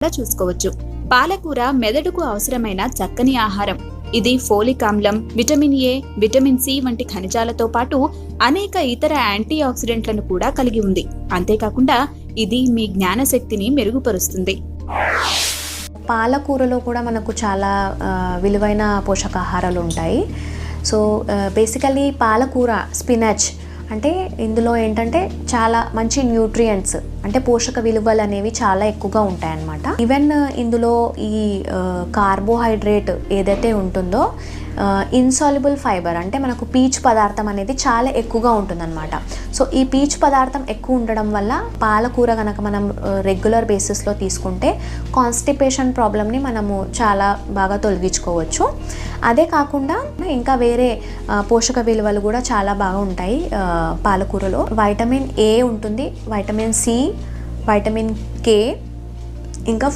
కూడా చూసుకోవచ్చు. పాలకూర మెదడుకు అవసరమైన చక్కని ఆహారం. ఇది ఫోలిక్ ఆమ్లం విటమిన్ ఏ విటమిన్ సి వంటి ఖనిజాలతో పాటు అనేక ఇతర యాంటీ ఆక్సిడెంట్లను కూడా కలిగి ఉంది. అంతేకాకుండా ఇది మీ జ్ఞానశక్తిని మెరుగుపరుస్తుంది. పాలకూరలో కూడా మనకు చాలా విలువైన పోషకాహారాలు ఉంటాయి. సో బేసికలీ పాలకూర స్పినచ్ అంటే ఇందులో ఏంటంటే చాలా మంచి న్యూట్రియంట్స్ అంటే పోషక విలువలు అనేవి చాలా ఎక్కువగా ఉంటాయన్నమాట. ఈవెన్ ఇందులో ఈ కార్బోహైడ్రేట్ ఏదైతే ఉంటుందో ఇన్సాల్యుబుల్ ఫైబర్ అంటే మనకు పీచు పదార్థం అనేది చాలా ఎక్కువగా ఉంటుందన్నమాట. సో ఈ పీచ్ పదార్థం ఎక్కువ ఉండడం వల్ల పాలకూర కనుక మనం రెగ్యులర్ బేసిస్లో తీసుకుంటే కాన్స్టిపేషన్ ప్రాబ్లమ్ని మనము చాలా బాగా తొలగించుకోవచ్చు. అదే కాకుండా ఇంకా వేరే పోషక విలువలు కూడా చాలా బాగా ఉంటాయి పాలకూరలో. వైటమిన్ ఏ ఉంటుంది వైటమిన్ సి వైటమిన్ కే ఇంకా